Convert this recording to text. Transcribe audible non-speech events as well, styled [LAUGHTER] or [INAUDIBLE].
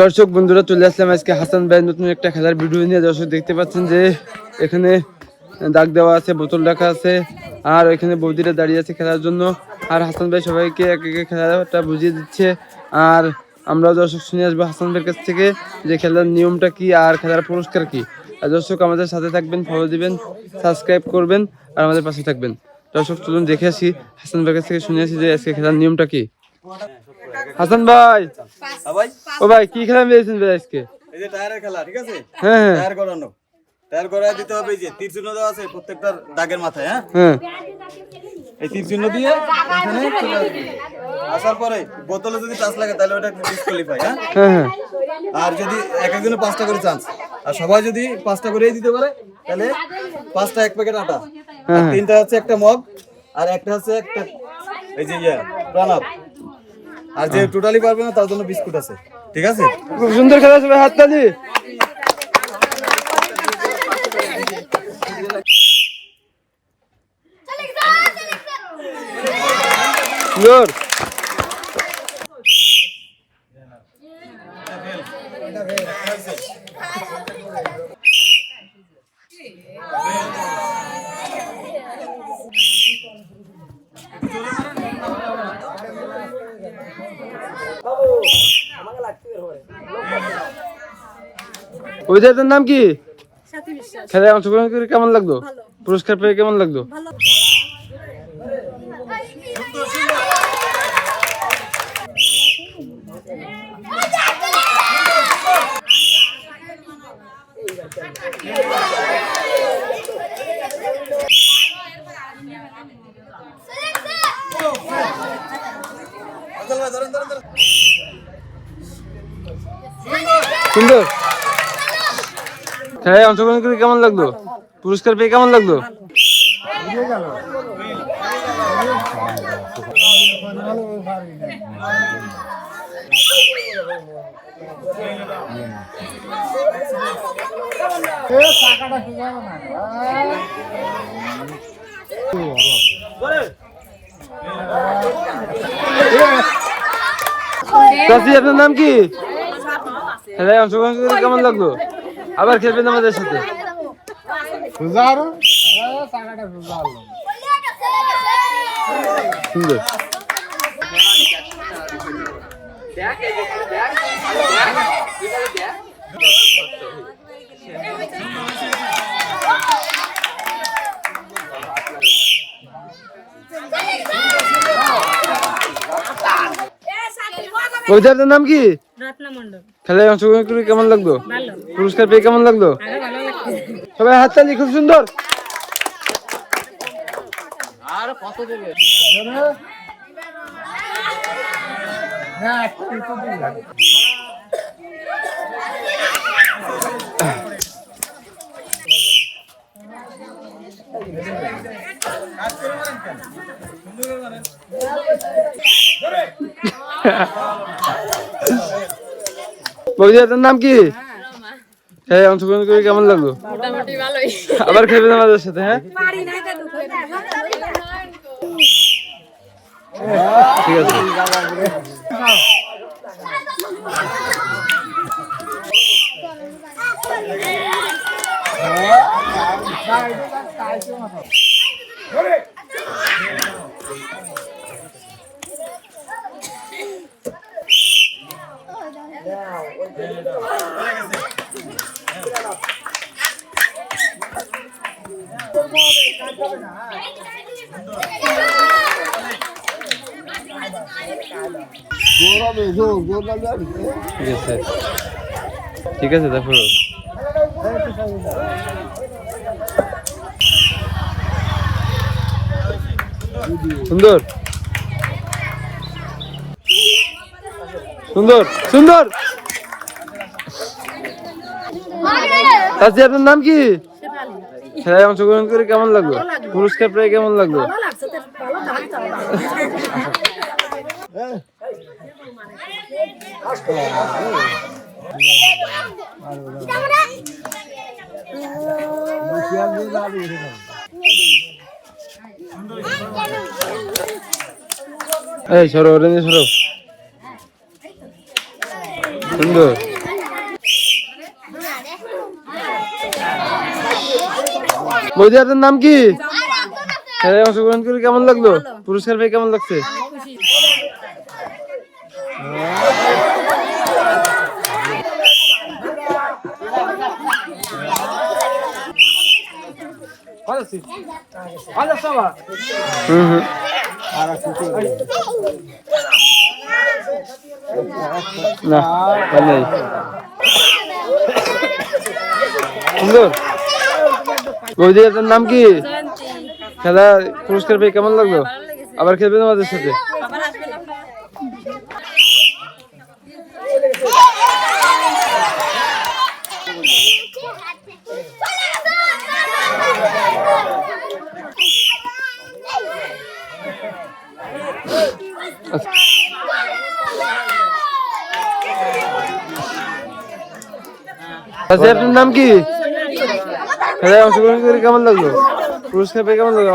দর্শক, বন্ধুরা, চলে আসলাম আজকে হাসান ভাই নতুন একটা খেলার ভিডিও নিয়ে। দর্শক, দেখতে পাচ্ছেন যে এখানে দাগ দেওয়া আছে, বোতল রাখা আছে, আর এখানে বৌদিরা দাঁড়িয়ে আছে খেলার জন্য। আর হাসান ভাই সবাইকে এক একে খেলাটা বুঝিয়ে দিচ্ছে। আর আমরাও দর্শক শুনে আসব হাসান ভাইয়ের কাছ থেকে যে খেলার নিয়মটা কি আর খেলার পুরস্কার কি। আর দর্শক, আমাদের সাথে থাকবেন ফলো দিবেন সাবস্ক্রাইব করবেন, আর আমাদের পাশে থাকবেন। দর্শক, চলুন দেখে আসি হাসান ভাইয়ের কাছ থেকে শুনে আসি যে আজকে খেলার নিয়মটা কি। হাসান ভাই। ভাই। ও ভাই কি খেলা পেয়েছেন ভাই আজকে? এই যে টায়ারের খেলা ঠিক আছে? হ্যাঁ হ্যাঁ। টায়ার করানো টায়ার করায় দিতে হবে যে তীর চিহ্ন দেওয়া আছে প্রত্যেকটার দাগের মাথায় হ্যাঁ? হ্যাঁ। এই তীর চিহ্ন দিয়ে আসার পরে বোতলে যদি টাচ লাগে তাহলে ওটা ডিসকোয়ালিফাই হ্যাঁ? হ্যাঁ হ্যাঁ। আর যদি এক একজনে পাঁচটা করে চান্স আর সবাই যদি পাঁচটা করেই দিতে পারে তাহলে পাঁচটা এক প্যাকেট আটা। তিনটা হচ্ছে একটা মগ আর একটা হচ্ছে একটা এই যে ইয়ে প্রণব আর যে টোটালি পারবে না তার জন্য বিস্কুট আছে। ঠিক আছে? খুব সুন্দর খেলা সবাই হাততালি সুন্দর ওইটার নাম কি? সাথী খেলায় অংশগ্রহণ করে কেমন লাগল? পুরস্কার পেয়ে কেমন লাগল? সুন্দর। খেলায় অংশগ্রহণ করে কেমন লাগল? পুরস্কার পেয়ে কেমন লাগল? আপনার নাম কি? খেলায় অংশগ্রহণ করে কেমন লাগল? আবার খেলবেন আমাদের সাথে? সুন্দর। কবিতার নাম কি? রত্না মন্ডল খেলায় অংশগ্রহণ করে কেমন লাগল? পুরস্কার পেয়ে কেমন লাগল? আরও ভালো লাগছে। সবাই হাততালি খুব সুন্দর। [LAUGHS] বৌদিটার নাম কি? হ্যাঁ অংশগ্রহণ করে কেমন লাগল? মোটামুটি ভালোই। আবার খেলবেন আমাদের সাথে হ্যাঁ? পারি নাই তো দুঃখ ঠিক আছে ঠিক আছে ঠিক আছে তারপর সুন্দর। সুন্দর। সুন্দর। চাচি আপনার নাম কি? খেলায় অংশগ্রহণ করে কেমন লাগল? পুরস্কার পেয়ে কেমন লাগল? এই সরো ওরে সরো। সুন্দর। বৌদি আপনার নাম কি? খেলায় অংশগ্রহণ করে কেমন লাগল? পুরস্কার পেয়ে কেমন লাগছে? হুম হুম। না সুন্দর? বৌদি আপনার নাম কি? খেলা পুরস্কার পেয়ে কেমন লাগল? আবার খেলবেন আমাদের সাথে? আচ্ছা আপনার নাম কি? খেলায় অংশগ্রহণ করে কেমন লাগল পুরস্কার পেয়ে কেমন লাগল